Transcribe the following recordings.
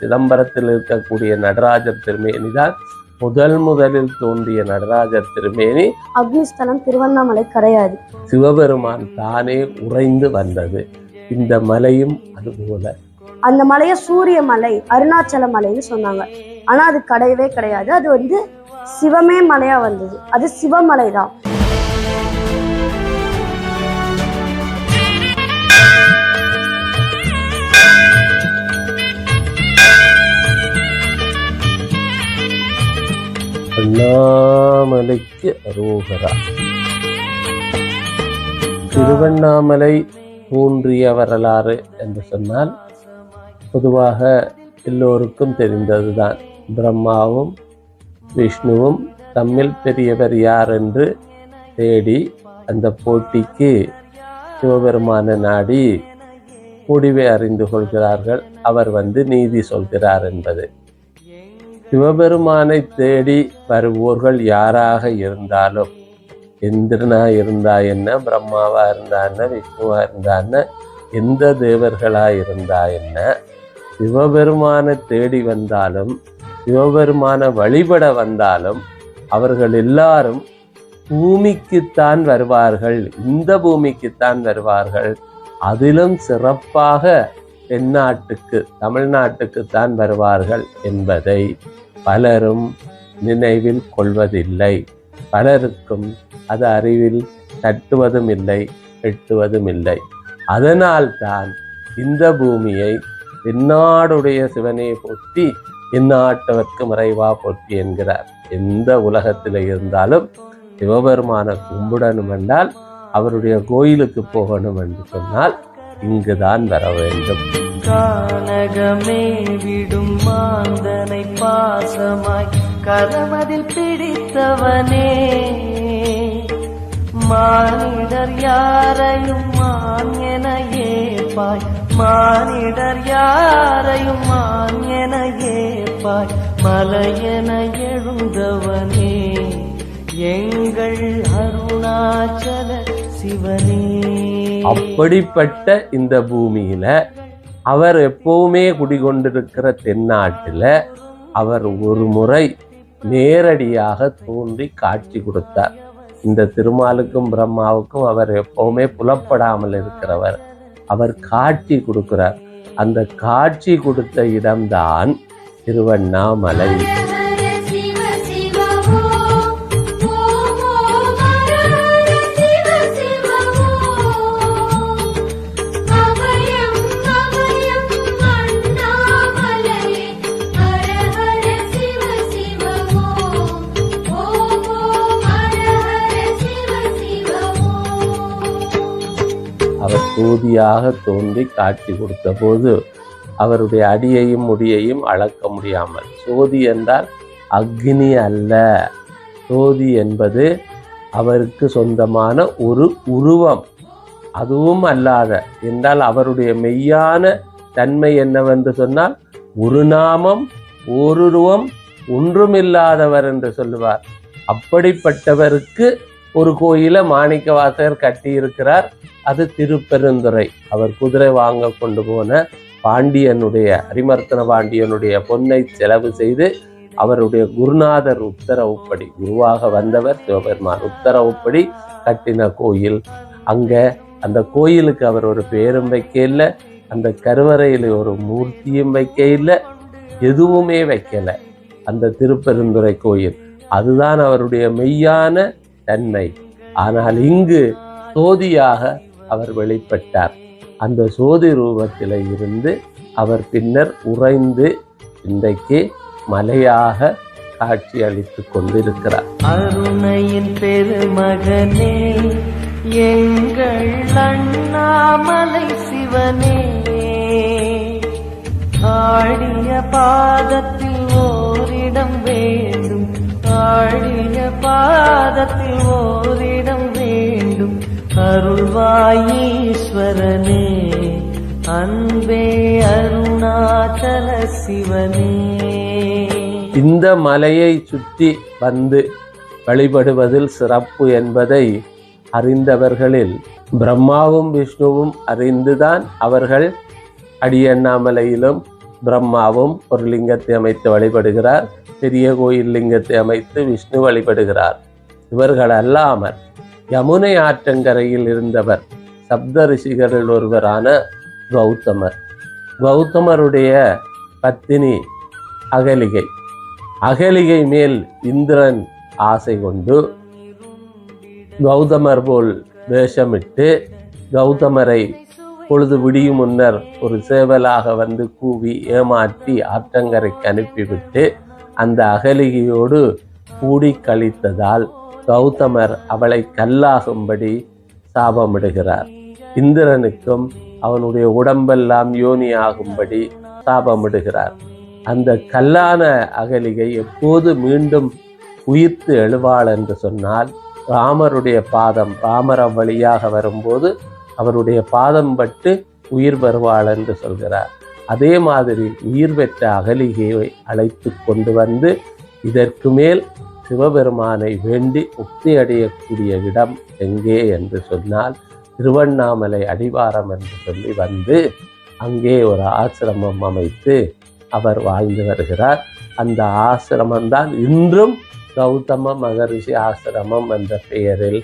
சிதம்பரத்தில் இருக்கக்கூடிய நடராஜர் திருமேனி தான் முதல் முதலில் தோன்றிய நடராஜர் திருமேனி. அக்னிஸ்தலம் திருவண்ணாமலை கிடையாது சிவபெருமான் தானே உறைந்து வந்தது. இந்த மலையும் அதுபோல. அந்த மலையை சூரிய மலை அருணாச்சல மலைன்னு சொன்னாங்க. ஆனா அது கிடையவே கிடையாது. அது வந்து சிவமே மலையா வந்தது. அது சிவமலை தான் அண்ணாமலைக்கு அரோகரா. திருவண்ணாமலை தோன்றிய வரலாறு என்று சொன்னால் பொதுவாக எல்லோருக்கும் தெரிந்ததுதான். பிரம்மாவும் விஷ்ணுவும் தம்மில் பெரியவர் யார் என்று தேடி அந்த போட்டிக்கு சிவபெருமான நாடி முடிவை அறிந்து கொள்கிறார்கள். அவர் வந்து நீதி சொல்கிறார் என்பது. சிவபெருமானை தேடி வருவோர்கள் யாராக இருந்தாலும்? இந்திரனா இருந்தா என்ன? பிரம்மாவா இருந்தா என்ன? விஷ்ணுவா இருந்தா என்ன? எந்த தேவர்களா இருந்தா என்ன? சிவபெருமானை தேடி வந்தாலும் சிவபெருமான வழிபட வந்தாலும் அவர்கள் எல்லாரும் பூமிக்குத்தான் வருவார்கள். இந்த பூமிக்குத்தான் வருவார்கள். அதிலும் சிறப்பாக தென்னாட்டுக்கு தமிழ்நாட்டுக்குத்தான் வருவார்கள் என்பதை பலரும் நினைவில் கொள்வதில்லை. பலருக்கும் அது அறிவில் தட்டுவதும் இல்லை எட்டுவதும் இல்லை அதனால்தான் இந்த பூமியை தென்னாடுடைய சிவனை போற்றி இந்நாட்டவர்க்கு மறைவா போற்றி என்கிறார். எந்த உலகத்தில் இருந்தாலும் சிவபெருமான கும்பிடணும் என்றால் அவருடைய கோயிலுக்கு போகணும் என்று சொன்னால் இங்குதான் வர வேண்டும். கானகமே விடும் மாந்தனை பாசமாய் கதவதில் பிடித்தவனே. மானிடர் யாரையும் மான் என ஏப்பாய் மானிடர் யாரையும் மான் என ஏப்பாய் மலையென எழுந்தவனே. எங்கள் அருணாச்சல சிவனே. அப்படிப்பட்ட இந்த பூமியில அவர் எப்பவுமே குடிகொண்டிருக்கிற தென்னாட்டில் அவர் ஒரு முறை நேரடியாக தோன்றி காட்சி கொடுத்தார். இந்த திருமாலுக்கும் பிரம்மாவுக்கும் அவர் எப்பவுமே புலப்படாமல் இருக்கிறவர். அவர் காட்சி கொடுக்கிறார். அந்த காட்சி கொடுத்த இடம்தான் திருவண்ணாமலை. ஓம் சோதியாக தோன்றி காட்சி கொடுத்தபோது அவருடைய அடியையும் முடியையும் அளக்க முடியாமல் சோதி என்றால் அக்னி அல்ல. சோதி என்பது அவருக்கு சொந்தமான ஒரு உருவம். அதுவும் அல்லாத என்றால் அவருடைய மெய்யான தன்மை என்னவென்று சொன்னால் ஒரு நாமம் ஓருருவம் ஒன்றுமில்லாதவர் என்று சொல்லுவார். அப்படிப்பட்டவருக்கு ஒரு கோயிலை கட்டி கட்டியிருக்கிறார். அது திருப்பெருந்துறை. அவர் குதிரை வாங்க கொண்டு போன பாண்டியனுடைய அரிமர்த்தன பாண்டியனுடைய பொன்னை செலவு செய்து அவருடைய குருநாதர் உத்தரவுப்படி குருவாக வந்தவர் சிவபெருமான் உத்தரவுப்படி கட்டின கோயில். அங்க அந்த கோயிலுக்கு அவர் ஒரு பேரும் வைக்க இல்லை அந்த கருவறையில் ஒரு மூர்த்தியும் வைக்க இல்லை எதுவுமே வைக்கல. அந்த திருப்பெருந்துறை கோயில். அதுதான் அவருடைய மெய்யான தன்மை ஆனால் இங்கு சோதியாக அவர் வெளிப்பட்டார். அந்த சோதி ரூபத்தில் இருந்து அவர் பின்னர் உறைந்து இன்றைக்கு மலையாக காட்சி அளித்து கொண்டிருக்கிறார். அருணையின் பெருமகனே எங்கள் அண்ணாமலை சிவனே ஆடிய பாதத்தில் ஓரிடம் வேண்டும் ஆடிய பாதத்தில் ஓரிடம் வேண்டும். அருள்வாயீஸ்வரனே அன்பே அருணாச்சல சிவனே. இந்த மலையை சுற்றி வந்து வழிபடுவதில் சிறப்பு என்பதை அறிந்தவர்களில் பிரம்மாவும் விஷ்ணுவும் அறிந்துதான் அவர்கள் அடியண்ணாமலையிலும் பிரம்மாவும் ஒரு லிங்கத்தை அமைத்து வழிபடுகிறார். பெரிய கோயில் லிங்கத்தை அமைத்து விஷ்ணு வழிபடுகிறார். இவர்கள் அல்லாமல் யமுனை ஆற்றங்கரையில் இருந்தவர் சப்த ரிஷிகளில் ஒருவரான கௌதமர். கௌதமருடைய பத்தினி அகலிகை. அகலிகை மேல் இந்திரன் ஆசை கொண்டு கௌதமர் போல் வேஷமிட்டு கௌதமரை பொழுது விடியும் முன்னர் ஒரு சேவலாக வந்து கூவி ஏமாற்றி ஆற்றங்கரைக்கு அனுப்பிவிட்டு அந்த அகலிகையோடு கூடி கழித்ததால் கௌதமர் அவளை கல்லாகும்படி சாபமிடுகிறார். இந்திரனுக்கும் அவனுடைய உடம்பெல்லாம் யோனியாகும்படி சாபமிடுகிறார். அந்த கல்லான அகலிகை எப்போது மீண்டும் உயிர்த்து எழுவாள் என்று சொன்னால் ராமருடைய பாதம் ராமர வழியாக வரும்போது அவருடைய பாதம் பட்டு உயிர் வருவாள் என்று சொல்கிறார். அதே மாதிரி உயிர் பெற்ற அகலிகையை அழைத்து கொண்டு வந்து இதற்கு மேல் சிவபெருமானை வேண்டி முக்தி அடையக்கூடிய இடம் எங்கே என்று சொன்னால் திருவண்ணாமலை அடிவாரம் என்று சொல்லி வந்து அங்கே ஒரு ஆசிரமம் அமைத்து அவர் வாழ்ந்து வருகிறார். அந்த ஆசிரமம்தான் இன்றும் கௌதம மகரிஷி ஆசிரமம் என்ற பெயரில்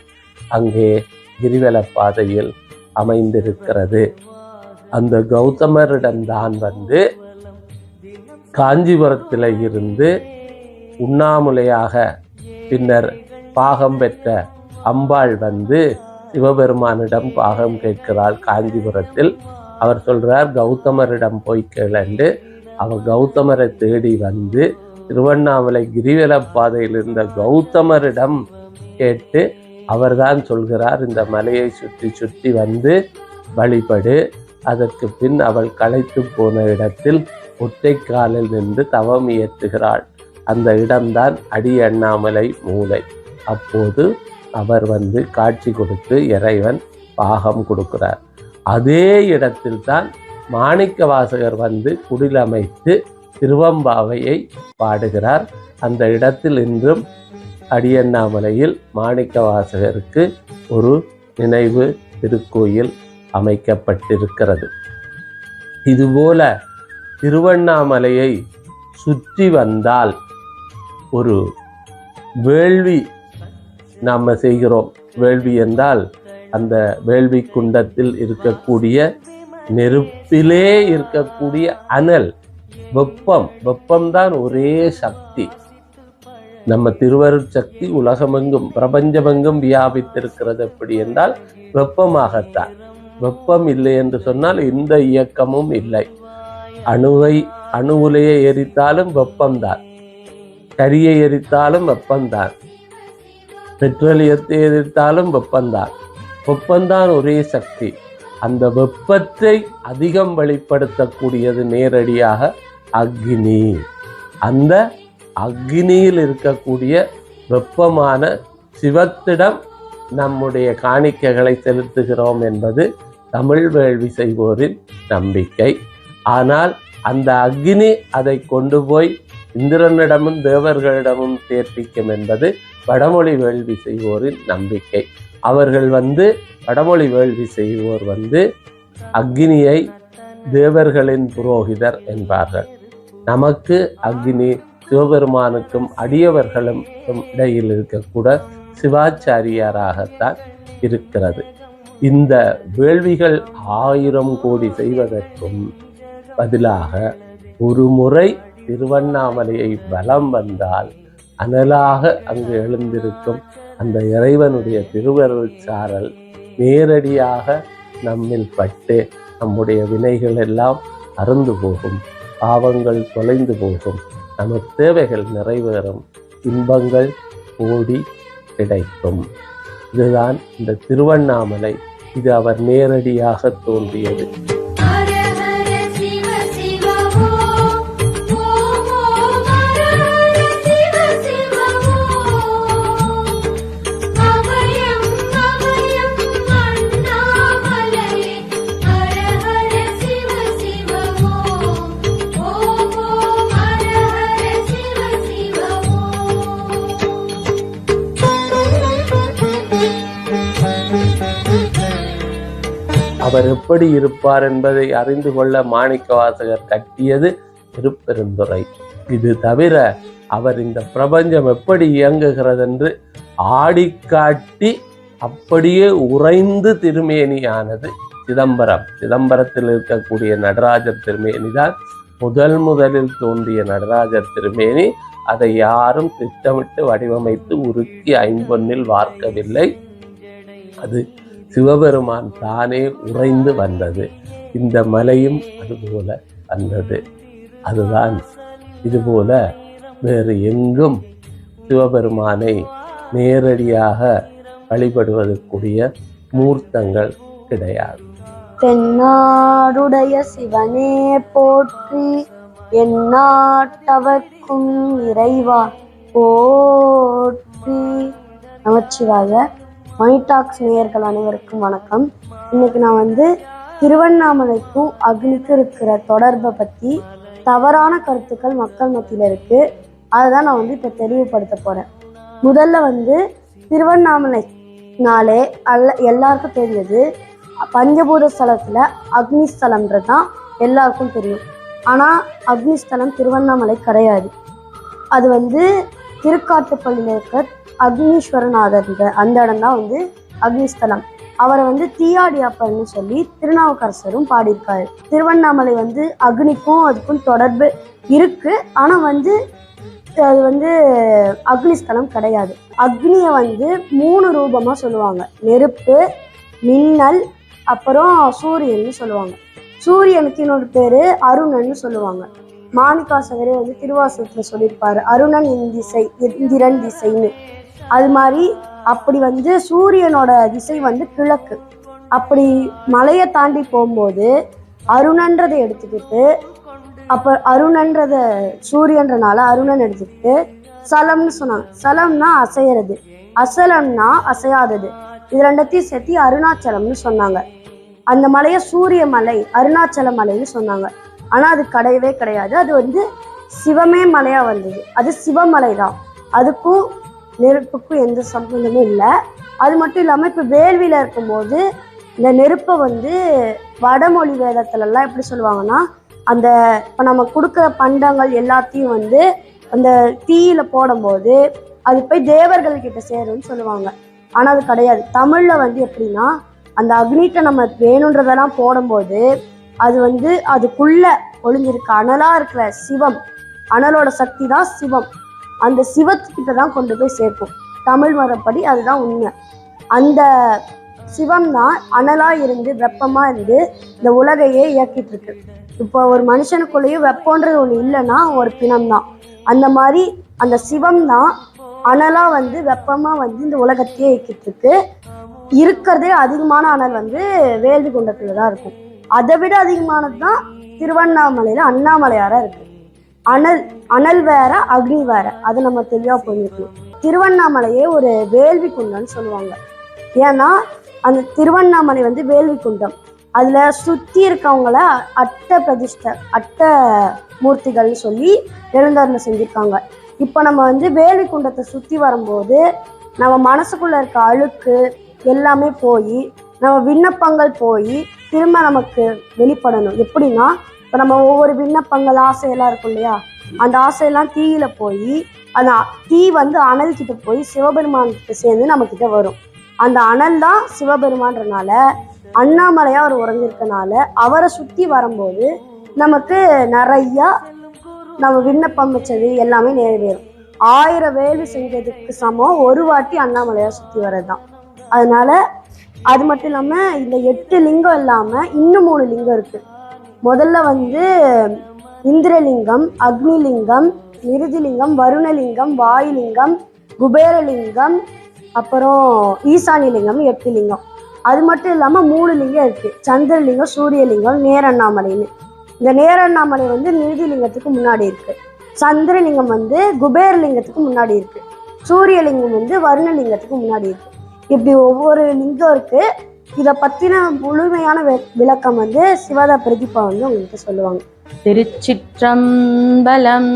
அங்கே கிரிவல பாதையில் அமைந்திருக்கிறது. அந்த கௌதமரிடம்தான் வந்து காஞ்சிபுரத்தில் இருந்து உண்ணாமுலையாக பின்னர் பாகம் பெற்ற அம்பாள் வந்து சிவபெருமானிடம் பாகம் கேட்கிறாள் காஞ்சிபுரத்தில். அவர் சொல்றார் கௌதமரிடம் போய் கேளண்டு. அவர் கௌதமரை தேடி வந்து திருவண்ணாமலை கிரிவல பாதையில் இருந்த கௌதமரிடம் கேட்டு அவர்தான் சொல்கிறார் இந்த மலையை சுற்றி சுற்றி வந்து வழிபடு. அதற்கு பின் அவள் களைத்து போன இடத்தில் ஒற்றை காலில் நின்று தவம் இயற்றுகிறாள். அந்த இடம்தான் அடி அண்ணாமலை மூலை. அப்போது அவர் வந்து காட்சி கொடுத்து இறைவன் பாகம் கொடுக்கிறார். அதே இடத்தில் தான் மாணிக்க வாசகர் வந்து குடிலமைத்து திருவம்பாவையை பாடுகிறார். அந்த இடத்தில் இன்றும் அடியண்ணாமலையில் மாணிக்க வாசகருக்கு ஒரு நினைவு திருக்கோயில் அமைக்கப்பட்டிருக்கிறது. இதுபோல திருவண்ணாமலையை சுற்றி வந்தால் ஒரு வேள்வி நாம் செய்கிறோம். வேள்வி என்றால் அந்த வேள்வி குண்டத்தில் இருக்கக்கூடிய நெருப்பிலே இருக்கக்கூடிய அனல் வெப்பம். வெப்பம்தான் ஒரே சக்தி. நம்ம திருவருட் சக்தி உலகமெங்கும் பிரபஞ்சமெங்கும் வியாபித்திருக்கிறது எப்படி என்றால் வெப்பமாகத்தான். வெப்பம் இல்லை என்று சொன்னால் இந்த இயக்கமும் இல்லை. அணுவை அணு உலையை எரித்தாலும் வெப்பம்தான். கரியை எரித்தாலும் வெப்பம்தான். பெட்ரோலியத்தை எரித்தாலும் வெப்பம்தான். வெப்பம்தான் ஒரே சக்தி. அந்த வெப்பத்தை அதிகம் வெளிப்படுத்தக்கூடியது நேரடியாக அக்னி. அந்த அக்னியில் இருக்கக்கூடிய வெப்பமான சிவத்திடம் நம்முடைய காணிக்கைகளை செலுத்துகிறோம் என்பது தமிழ் வேள்வி செய்வோரின் நம்பிக்கை. ஆனால் அந்த அக்னி அதை கொண்டு போய் இந்திரனிடமும் தேவர்களிடமும் சேர்ப்பிக்கும் என்பது வடமொழி வேள்வி செய்வோரின் நம்பிக்கை. அவர்கள் வந்து வடமொழி வேள்வி செய்வோர் வந்து அக்னியை தேவர்களின் புரோகிதர் என்பார்கள். நமக்கு அக்னி சிவபெருமானுக்கும் அடியவர்களும் இடையில் இருக்கக்கூட சிவாச்சாரியாராகத்தான் இருக்கிறது. இந்த வேள்விகள் ஆயிரம் கோடி செய்வதற்கும் பதிலாக ஒரு முறை திருவண்ணாமலையை வலம் வந்தால் அனலாக அங்கு எழுந்திருக்கும் அந்த இறைவனுடைய திருவருள் சாரல் நேரடியாக நம்மில் பட்டு நம்முடைய வினைகள் எல்லாம் அறந்து போகும் பாவங்கள் தொலைந்து போகும். நமது தேவைகள் நிறைவேறும். இன்பங்கள் ஓடி கிடைக்கும். இதுதான் இந்த திருவண்ணாமலை. இது அவர் நேரடியாக தோன்றியது. அவர் எப்படி இருப்பார் என்பதை அறிந்து கொள்ள மாணிக்கவாசகர் கட்டியது திருப்பெருந்துறை. இது தவிர அவர் இந்த பிரபஞ்சம் எப்படி இயங்குகிறது என்று ஆடிக்காட்டி அப்படியே உறைந்து திருமேனியானது சிதம்பரம். சிதம்பரத்தில் இருக்கக்கூடிய நடராஜர் திருமேனி தான் முதல் முதலில் தோன்றிய நடராஜர் திருமேனி. அதை யாரும் திட்டமிட்டு வடிவமைத்து உருக்கி ஐம்பொன்னில் வார்க்கவில்லை. அது சிவபெருமான் தானே உறைந்து வந்தது. இந்த மலையும் அதுபோல வந்தது. அதுதான் இதுபோல வேறு எங்கும் சிவபெருமானை நேரடியாக வழிபடுவதற்குரிய மூர்த்தங்கள் கிடையாது. தென்னாடுடைய சிவனே போற்றி எந்நாட்டவர்க்கும் இறைவா போற்றி. நமச்சிவாய மைடாக்ஸ் நேயர்கள் அனைவருக்கும் வணக்கம். இன்னைக்கு நான் வந்து திருவண்ணாமலைக்கும் அக்னிக்கும் இருக்கிற தொடர்பை பற்றி தவறான கருத்துக்கள் மக்கள் மத்தியில் இருக்கு. அதை தான் நான் வந்து இப்போ தெளிவுபடுத்த போகிறேன் முதல்ல வந்து திருவண்ணாமலை நாளே அல்ல எல்லாருக்கும் தெரியுது. பஞ்சபூத ஸ்தலத்தில் அக்னி ஸ்தலம்ன்றது தான் எல்லாருக்கும் தெரியும். ஆனால் அக்னி ஸ்தலம் திருவண்ணாமலை கிடையாது. அது வந்து திருக்காட்டுப்பள்ளியில் இருக்க அக்னீஸ்வரநாதர் அந்த இடம் தான் வந்து அக்னிஸ்தலம். அவரை வந்து தீயாடி அப்பர்னு சொல்லி திருநாவுக்கரசரும் பாடியிருக்காரு. திருவண்ணாமலை வந்து அக்னிக்கும் அதுக்கும் தொடர்பு இருக்கு. ஆனா வந்து அது வந்து அக்னிஸ்தலம் கிடையாது. அக்னியை வந்து மூணு ரூபமா சொல்லுவாங்க. நெருப்பு மின்னல் அப்புறம் சூரியன்னு சொல்லுவாங்க. சூரியனுக்கு இன்னொரு பேரு அருணன்னு சொல்லுவாங்க. மாணிக்காசகரே வந்து திருவாசகத்துல சொல்லியிருப்பாரு. அருணன் இந்திசை இந்திரன் திசைன்னு. அது மாதிரி அப்படி வந்து சூரியனோட திசை வந்து கிழக்கு. அப்படி மலையை தாண்டி போகும்போது அருணன்றதை எடுத்துக்கிட்டு அப்ப அருணன்றத சூரியன்றனால அருணன் எடுத்துக்கிட்டு சலம்னு சொன்னாங்க. சலம்னா அசையறது. அசலம்னா அசையாதது. இது ரெண்டத்தையும் சேர்த்து அருணாச்சலம்னு சொன்னாங்க. அந்த மலையை சூரிய மலை அருணாச்சல மலைன்னு சொன்னாங்க. ஆனா அது கிடையவே கிடையாது. அது வந்து சிவமே மலையா வந்தது. அது சிவமலை தான் அதுக்கும் நெருப்புக்கும் எந்த சம்பந்தமும் இல்லை. அது மட்டும் இல்லாமல் இப்போ வேள்வியில் இருக்கும்போது இந்த நெருப்பை வந்து வடமொழி வேதத்துலலாம் எப்படி சொல்லுவாங்கன்னா அந்த இப்போ நம்ம கொடுக்குற பண்டங்கள் எல்லாத்தையும் வந்து அந்த தீயில போடும்போது அது போய் தேவர்கள் கிட்ட சேரும்னு சொல்லுவாங்க. ஆனால் அது கிடையாது. தமிழில் வந்து எப்படின்னா அந்த அக்னிட்ட நம்ம வேணுன்றதெல்லாம் போடும்போது அது வந்து அதுக்குள்ள ஒளிஞ்சிருக்க. அனலாக இருக்கிற சிவம். அனலோட சக்தி தான் சிவம். அந்த சிவத்துக்கிட்ட தான் கொண்டு போய் சேர்க்கும் தமிழ் மரப்படி அதுதான் உண்மை. அந்த சிவம் தான் அனலாக இருந்து வெப்பமாக இருந்து இந்த உலகையே இயக்கிட்டு இருக்கு இப்போ ஒரு மனுஷனுக்குள்ளேயும் வெப்பன்றது ஒன்று இல்லைன்னா ஒரு பிணம் தான். அந்த மாதிரி அந்த சிவம் தான் அனலாக வந்து வெப்பமாக வந்து இந்த உலகத்தையே இயக்கிட்டு இருக்கு இருக்கிறதே அதிகமான அனல் வந்து வேள்வி குண்டத்தில் தான் இருக்கும். அதை விட அதிகமானது தான் திருவண்ணாமலையில் அண்ணாமலையாராக இருக்குது அனல் அனல் வேற அக்னி வேற. அது நம்ம தெளிவா புரிஞ்சுக்கணும். திருவண்ணாமலையே ஒரு வேள்வி குண்டம்னு சொல்லுவாங்க. ஏன்னா அந்த திருவண்ணாமலை வந்து வேள்வி குண்டம். அதுல சுத்தி இருக்கவங்கள அட்ட பிரதிஷ்ட அட்ட மூர்த்திகள்னு சொல்லி எழுந்தருளை செஞ்சிருக்காங்க. இப்போ நம்ம வந்து வேள்வி குண்டத்தை சுத்தி வரும்போது நம்ம மனசுக்குள்ள இருக்க அழுக்கு எல்லாமே போய் நம்ம விண்ணப்பங்கள் போய் திரும்ப நமக்கு வெளிப்படணும். எப்படின்னா இப்போ நம்ம ஒவ்வொரு விண்ணப்பங்கள் ஆசையெல்லாம் இருக்கும் இல்லையா? அந்த ஆசையெல்லாம் தீயில போய் அந்த தீ வந்து அனல் கிட்ட போய் சிவபெருமான் கிட்ட சேர்ந்து நம்ம கிட்ட வரும். அந்த அனல் தான் சிவபெருமான்றனால அண்ணாமலையா அவர் உறங்கிருக்கனால அவரை சுத்தி வரும்போது நமக்கு நிறைய நம்ம விண்ணப்பம் வச்சது எல்லாமே நிறைவேறும். ஆயிரம் வேலு செஞ்சதுக்கு சமம் ஒரு வாட்டி அண்ணாமலையா சுத்தி வர்றதுதான். அதனால அது மட்டும் இல்லாம இந்த எட்டு லிங்கம் இல்லாம இன்னும் மூணு லிங்கம் இருக்கு. முதல்ல வந்து இந்திரலிங்கம் அக்னிலிங்கம் நிருதிலிங்கம் வருணலிங்கம் வாயுலிங்கம் குபேரலிங்கம் அப்புறம் ஈசானிலிங்கம் எட்டு லிங்கம் அது மட்டும் இல்லாமல் மூணு லிங்கம் இருக்குது சந்திரலிங்கம் சூரியலிங்கம் நேரண்ணாமலைன்னு. இந்த நேரண்ணாமலை வந்து நிருதிலிங்கத்துக்கு முன்னாடி இருக்குது சந்திரலிங்கம் வந்து குபேரலிங்கத்துக்கு முன்னாடி இருக்குது சூரியலிங்கம் வந்து வருணலிங்கத்துக்கு முன்னாடி இருக்குது இப்படி ஒவ்வொரு லிங்கம் இருக்குது இதை பற்றின முழுமையான விளக்கம் வந்து சிவதா பிரதீபா வந்து உங்களுக்கு சொல்லுவாங்க. திருச்சிற்றம்பலம்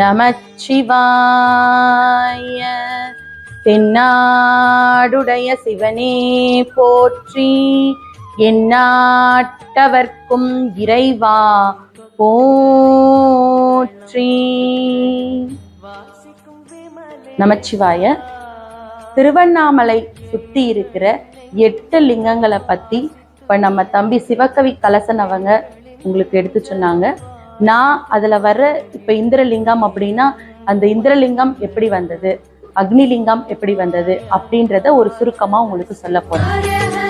நமச்சிவாய தென்னாடுடைய சிவனே போற்றி எந்நாட்டவர்க்கும் இறைவா போற்றி. நமச்சிவாய திருவண்ணாமலை சுத்தி இருக்கிற எட்டு லிங்கங்களை பத்தி இப்ப நம்ம தம்பி சிவகவி கலசன் அவங்க உங்களுக்கு எடுத்து சொன்னாங்க. நான் அதுல வர்ற இப்ப இந்திரலிங்கம் அப்படின்னா அந்த இந்திரலிங்கம் எப்படி வந்தது? அக்னிலிங்கம் எப்படி வந்தது? அப்படின்றத ஒரு சுருக்கமா உங்களுக்கு சொல்ல போறேன்.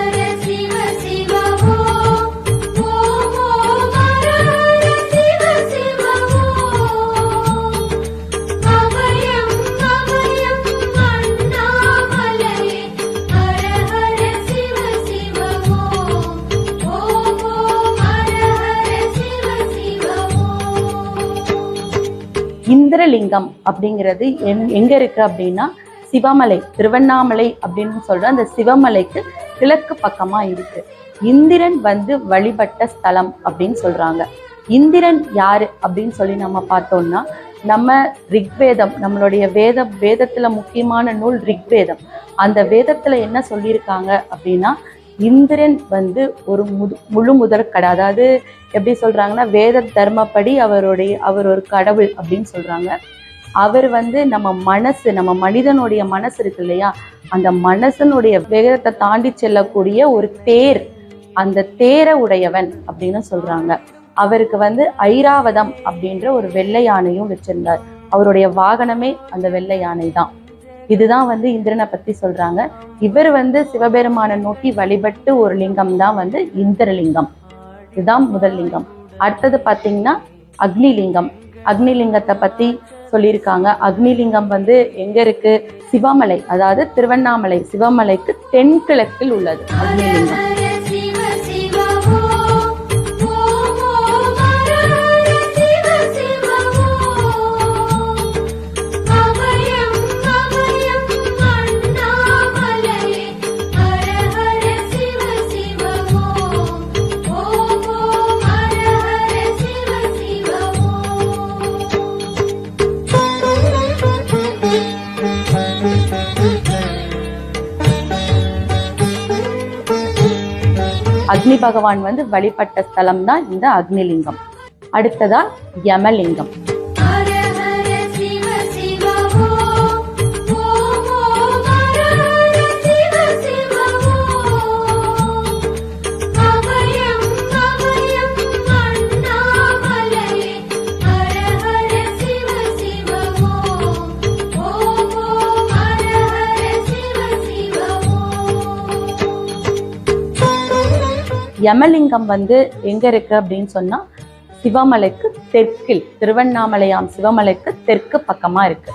இந்திரலிங்கம் அப்படிங்கிறது எங்- எங்க இருக்கு அப்படின்னா சிவமலை திருவண்ணாமலை அப்படின்னு சொல்ற அந்த சிவமலைக்கு கிழக்கு பக்கமா இருக்கு. இந்திரன் வந்து வழிபட்ட ஸ்தலம் அப்படின்னு சொல்றாங்க. இந்திரன் யாரு அப்படின்னு சொல்லி நம்ம பார்த்தோம்னா நம்ம ரிக்வேதம் நம்மளுடைய வேத வேதத்துல முக்கியமான நூல் ரிக்வேதம். அந்த வேதத்துல என்ன சொல்லியிருக்காங்க அப்படின்னா இந்திரன் வந்து ஒரு முது முழு முதற் கடை அதாவது எப்படி சொல்றாங்கன்னா வேத தர்மப்படி அவருடைய அவர் ஒரு கடவுள் அப்படின்னு சொல்றாங்க. அவர் வந்து நம்ம மனசு நம்ம மனிதனுடைய மனசு இருக்கு இல்லையா? அந்த மனசனுடைய வேகத்தை தாண்டி செல்லக்கூடிய ஒரு தேர். அந்த தேரை உடையவன் அப்படின்னு சொல்றாங்க. அவருக்கு வந்து ஐராவதம் அப்படின்ற ஒரு வெள்ளை யானையும் வச்சிருந்தார். அவருடைய வாகனமே அந்த வெள்ளை யானை தான் இதுதான் வந்து இந்திரனை பத்தி சொல்றாங்க. இவர் வந்து சிவபெருமானை நோக்கி வழிபட்டு ஒரு லிங்கம் தான் வந்து இந்திரலிங்கம். இதுதான் முதல் லிங்கம். அடுத்தது பாத்தீங்கன்னா அக்னிலிங்கம். அக்னிலிங்கத்தை பத்தி சொல்லியிருக்காங்க. அக்னிலிங்கம் வந்து எங்க இருக்கு? சிவமலை அதாவது திருவண்ணாமலை. சிவமலைக்கு தென்கிழக்கில் உள்ளது அக்னிலிங்கம். அக்னி பகவான் வந்து வழிபட்ட ஸ்தலம் தான் இந்த அக்னிலிங்கம். அடுத்ததா யமலிங்கம். யமலிங்கம் வந்து எங்க இருக்கு அப்படின்னு சொன்னா சிவமலைக்கு தெற்கில் திருவண்ணாமலையாம் சிவமலைக்கு தெற்கு பக்கமா இருக்கு.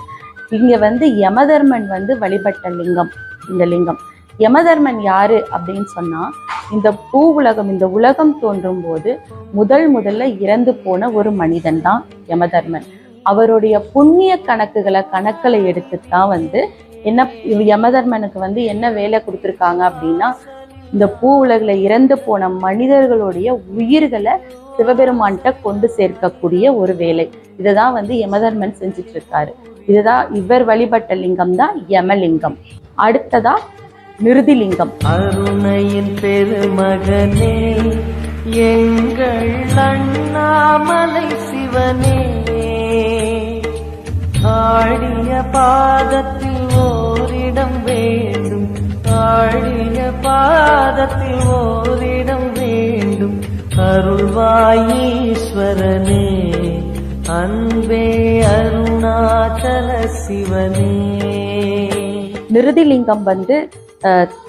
இங்க வந்து யமதர்மன் வந்து வழிபட்ட லிங்கம் இந்த லிங்கம். யமதர்மன் யாரு அப்படின்னு சொன்னா இந்த பூ உலகம் இந்த உலகம் தோன்றும் போது முதல் முதல்ல இறந்து போன ஒரு மனிதன் தான் யமதர்மன். அவருடைய புண்ணிய கணக்குகளை கணக்கில் எடுத்து தான் வந்து என்ன யமதர்மனுக்கு வந்து என்ன வேலை கொடுத்துருக்காங்க அப்படின்னா இந்த பூ உலகில் இறந்து போன மனிதர்களுடைய உயிர்களை சிவபெருமான்கிட்ட கொண்டு சேர்க்கக்கூடிய ஒரு வேலை. இதை தான் வந்து யமதர்மன் செஞ்சுட்டு இருக்காரு இதுதான் இவர் வழிபட்ட லிங்கம் தான் யமலிங்கம். அடுத்ததா மிருதிலிங்கம். அருணையின் பெருமகனே எங்கள் அண்ணாமலை சிவனே ஆடிய பாதத்தில் ஓரிடம் வேண்டும் வாழிய பாதத்தில் ஓரிடம் வேண்டும். அருள்வாயீஸ்வரனே அன்பே அருணாச்சல சிவனே. நிருதிலிங்கம் வந்து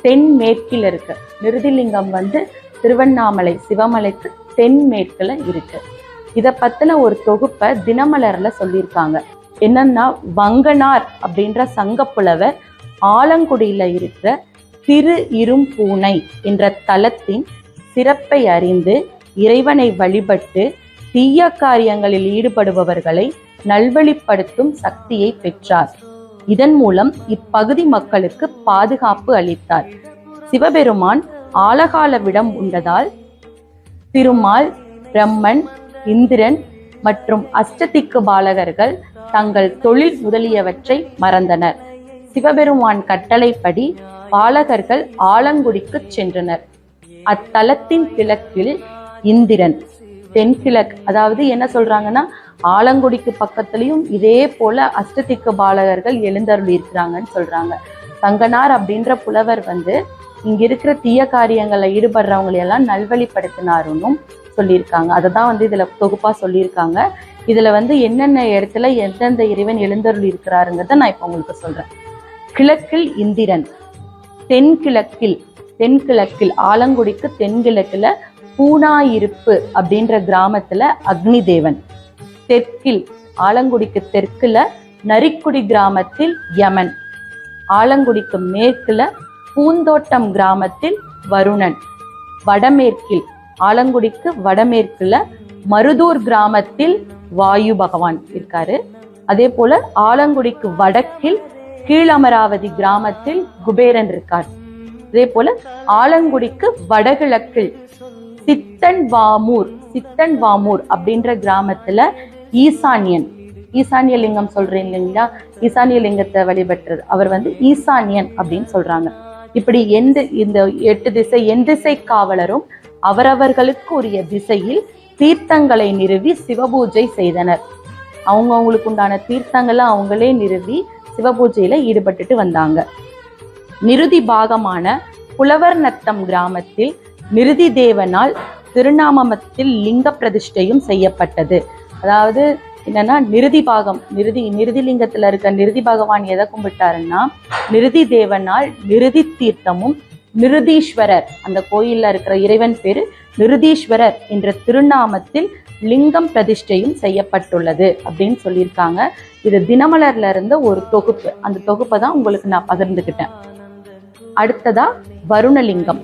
தென்மேற்கில் இருக்கு. நிருதிலிங்கம் வந்து திருவண்ணாமலை சிவமலைக்கு தென்மேற்குல இருக்கு. இதை பத்தின ஒரு தொகுப்பை தினமலர்ல சொல்லியிருக்காங்க. என்னன்னா வங்கனார் அப்படின்ற சங்கப்புலவர் ஆலங்குடியில இருக்கிற திரு இரும்பூனை என்ற தலத்தின் சிறப்பை அறிந்து இறைவனை வழிபட்டு தீய காரியங்களில் ஈடுபடுபவர்களை நல்வழிப்படுத்தும் சக்தியை பெற்றார். இதன் மூலம் இப்பகுதி மக்களுக்கு பாதுகாப்பு அளித்தார். சிவபெருமான் ஆலகால விடம் உண்டதால் திருமால் பிரம்மன் இந்திரன் மற்றும் அஷ்டதிக்கு பாலகர்கள் தங்கள் தொழில் முதலியவற்றை மறந்தனர். சிவபெருமான் கட்டளைப்படி பாலகர்கள் ஆலங்குடிக்கு சென்றனர். அத்தலத்தின் கிழக்கில் இந்திரன். தென்கிழக்கு அதாவது என்ன சொல்றாங்கன்னா ஆலங்குடிக்கு பக்கத்துலயும் இதே போல அஷ்டதிக்கு பாலகர்கள் எழுந்தருள் இருக்கிறாங்கன்னு சொல்றாங்க. சங்கனார் அப்படின்ற புலவர் வந்து இங்க இருக்கிற தீய காரியங்களில் ஈடுபடுறவங்களையெல்லாம் நல்வழிப்படுத்தினாருன்னு சொல்லியிருக்காங்க. அதை தான் வந்து இதுல தொகுப்பா சொல்லியிருக்காங்க. இதுல வந்து என்னென்ன இடத்துல எந்தெந்த இறைவன் எழுந்தருள் இருக்கிறாருங்கிறத நான் இப்போ உங்களுக்கு சொல்றேன். கிழக்கில் இந்திரன். தென்கிழக்கில் தென்கிழக்கில் ஆலங்குடிக்கு தென்கிழக்கில் பூனாயிருப்பு அப்படின்ற கிராமத்துல அக்னி தேவன் தெற்கில் ஆலங்குடிக்கு தெற்குல நரிக்குடி கிராமத்தில் யமன். ஆலங்குடிக்கு மேற்குல பூந்தோட்டம் கிராமத்தில் வருணன். வடமேற்கில் ஆலங்குடிக்கு வடமேற்குல மருதூர் கிராமத்தில் வாயு பகவான் இருக்காரு. அதே போல ஆலங்குடிக்கு வடக்கில் கீழமராவதி கிராமத்தில் குபேரன் இருக்கார். அதே போல ஆலங்குடிக்கு வடகிழக்கில் சித்தன் வாமூர் சித்தன் வாமூர் அப்படின்ற கிராமத்துல ஈசான்யன் ஈசானிய லிங்கம் சொல்றேன் இல்லைங்களா? ஈசானிய லிங்கத்தை வழிபட்டுறது அவர் வந்து ஈசானியன் அப்படின்னு சொல்றாங்க. இப்படி எந்த இந்த எட்டு திசை என் திசை காவலரும் அவரவர்களுக்கு உரிய திசையில் தீர்த்தங்களை நிறுவி சிவபூஜை செய்தனர். அவங்க அவங்களுக்கு உண்டான தீர்த்தங்களை அவங்களே நிறுவி சிவபூஜையில ஈடுபட்டுட்டு வந்தாங்க. நிருதி பாகமான புலவர் நத்தம் கிராமத்தில் நிருதி தேவனால் திருநாமத்தில் லிங்க பிரதிஷ்டையும் செய்யப்பட்டது. அதாவது என்னன்னா நிருதி பாகம் நிருதி நிருதி லிங்கத்துல இருக்க நிருதி பகவான் எதை கும்பிட்டாருன்னா நிருதி தேவனால் நிருதி தீர்த்தமும் நிருதீஸ்வரர் அந்த கோயில்ல இருக்கிற இறைவன் பேரு நிருதீஸ்வரர் என்ற திருநாமத்தில் லிங்கம் பிரதிஷ்டையும் செய்யப்பட்டுள்ளது அப்படின்னு சொல்லியிருக்காங்க. இது தினமலர்ல இருந்த ஒரு தொகுப்பு. அந்த தொகுப்பை தான் உங்களுக்கு நான் பகிர்ந்துக்கிட்டேன் அடுத்ததா வருணலிங்கம்.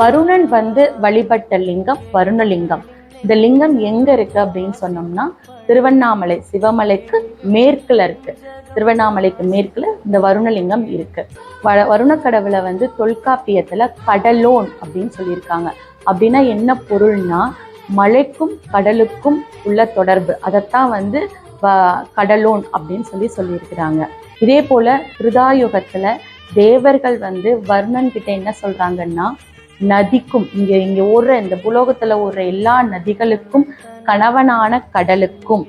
வருணன் வந்து வழிபட்ட லிங்கம் வருணலிங்கம். இந்த லிங்கம் எங்க இருக்கு அப்படின்னு சொன்னோம்னா திருவண்ணாமலை சிவமலைக்கு மேற்குல இருக்கு. திருவண்ணாமலைக்கு மேற்குல இந்த வருணலிங்கம் இருக்கு. வ- வருணக்கடவுளை வந்து தொல்காப்பியத்துல கடலோன் அப்படின்னு சொல்லியிருக்காங்க. அப்படின்னா என்ன பொருள்னா மலைக்கும் கடலுக்கும் உள்ள தொடர்பு. அதைத்தான் வந்து வ- கடலோன் அப்படின்னு சொல்லி சொல்லியிருக்கிறாங்க. இதே போல கிருதாயுகத்துல தேவர்கள் வந்து வர்ணன் கிட்ட என்ன சொல்றாங்கன்னா நதிக்கும். இங்க இங்க ஓடுற இந்த புலோகத்துல ஓடுற எல்லா நதிகளுக்கும் கணவனான கடலுக்கும்.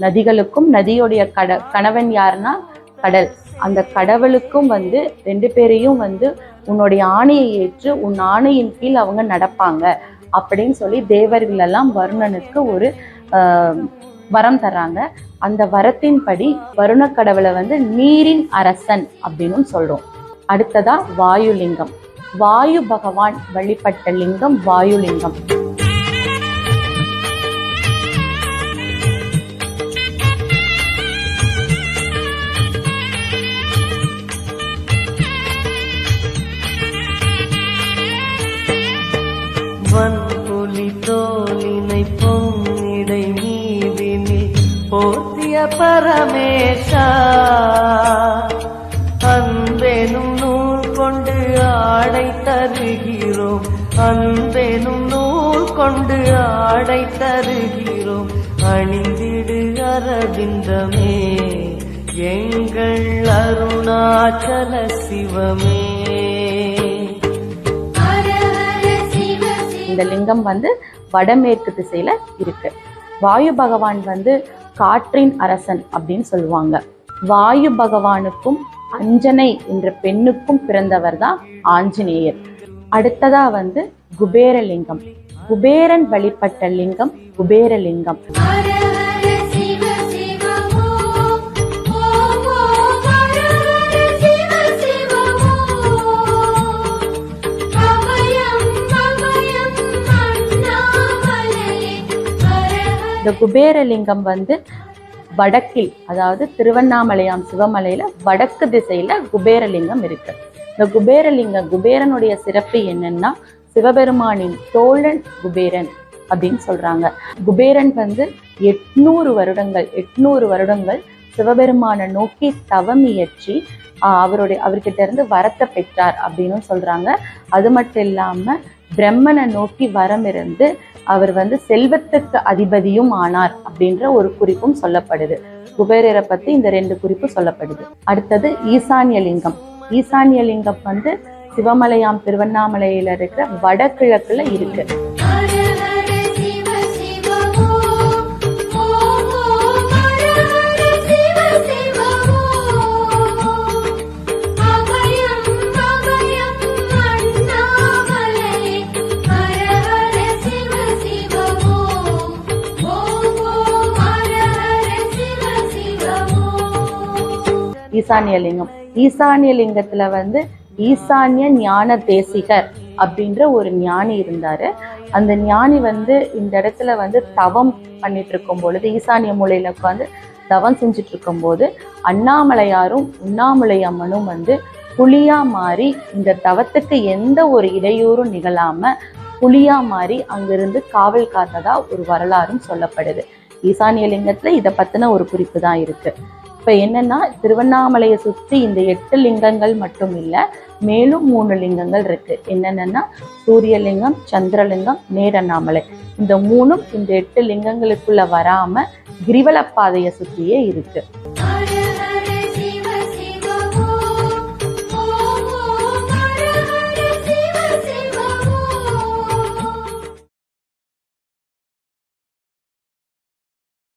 நதிகளுக்கும் நதியோடைய கட கணவன் யாருன்னா கடல். அந்த கடவுளுக்கும் வந்து ரெண்டு பேரையும் வந்து உன்னுடைய ஆணையை ஏற்று உன் ஆணையின் கீழ் அவங்க நடப்பாங்க. அப்படின்னு சொல்லி தேவர்கள் எல்லாம் வருணனுக்கு ஒரு வரம் தர்றாங்க. அந்த வரத்தின்படி வருண கடவுளை வந்து நீரின் அரசன் அப்படின்னு சொல்றோம். அடுத்ததா வாயுலிங்கம். வாயு பகவான் வழிபட்ட லிங்கம் வாயுலிங்கம். வன்புலி தோலினை பொன்னிடை மீதினில் போத்திய பரமேஷா ஆடை தருகிறோம் அன்பெனும் நூல் கொண்டு ஆடை தருகிறோம் அணிந்திடு அரவிந்தமே எங்கள் அருணாச்சல சிவமே. இந்த லிங்கம் வந்து வடமேற்கு திசையில இருக்கு. வாயு பகவான் வந்து காற்றின் அரசன் அப்படின்னு சொல்லுவாங்க. வாயு பகவானுக்கும் அஞ்சனை என்ற பெண்ணுக்கும் பிறந்தவர் தான் ஆஞ்சநேயர். அடுத்ததா வந்து குபேரலிங்கம். குபேரன் வழிபட்ட லிங்கம் குபேரலிங்கம். இந்த குபேரலிங்கம் வந்து வடக்கில் அதாவது திருவண்ணாமலையாம் சிவமலையில வடக்கு திசையில குபேரலிங்கம் இருக்கு. இந்த குபேரலிங்கம் குபேரனுடைய சிறப்பு என்னன்னா சிவபெருமானின் தோழன் குபேரன் அப்படின்னு சொல்றாங்க. குபேரன் வந்து எட்நூறு வருடங்கள் எட்நூறு வருடங்கள் சிவபெருமானை நோக்கி தவம் இயற்றி அவருடைய அவர்கிட்ட இருந்து வரத்தை பெற்றார் அப்படின்னு சொல்றாங்க. அது மட்டும் இல்லாம பிரம்மனை நோக்கி வரம் இருந்து அவர் வந்து செல்வத்துக்கு அதிபதியும் ஆனார் அப்படின்ற ஒரு குறிப்பும் சொல்லப்படுது. குபேரரை பத்தி இந்த ரெண்டு குறிப்பு சொல்லப்படுது. அடுத்தது ஈசான்யலிங்கம். ஈசான்யலிங்கம் வந்து சிவமலையாம் திருவண்ணாமலையில இருக்கிற வடகிழக்குல இருக்கு. ஈசானியலிங்கம் லிங்கம். லிங்கத்துல வந்து ஈசான்ய ஞான தேசிகர் அப்படின்ற ஒரு ஞானி இருந்தாரு. அந்த ஞானி வந்து இந்த இடத்துல வந்து தவம் பண்ணிட்டு இருக்கும் பொழுது ஈசானிய மூலையில உட்காந்து தவம் செஞ்சுட்டு இருக்கும்போது அண்ணாமலையாரும் உண்ணாமலை அம்மனும் வந்து புலியா மாறி இந்த தவத்துக்கு எந்த ஒரு இடையூறும் நிகழாம புலியா மாறி அங்கிருந்து காவல் காத்ததா ஒரு வரலாறும் சொல்லப்படுது. ஈசானிய லிங்கத்துல இதை பத்தின ஒரு குறிப்பு தான் இருக்கு. இப்போ என்னன்னா திருவண்ணாமலையை சுற்றி இந்த எட்டு லிங்கங்கள் மட்டும் இல்லை மேலும் மூணு லிங்கங்கள் இருக்கு. என்னென்னன்னா சூரியலிங்கம் சந்திரலிங்கம் நேரண்ணாமலை இந்த மூணும் இந்த எட்டு லிங்கங்களுக்குள்ள வராம கிரிவல பாதையை இருக்குது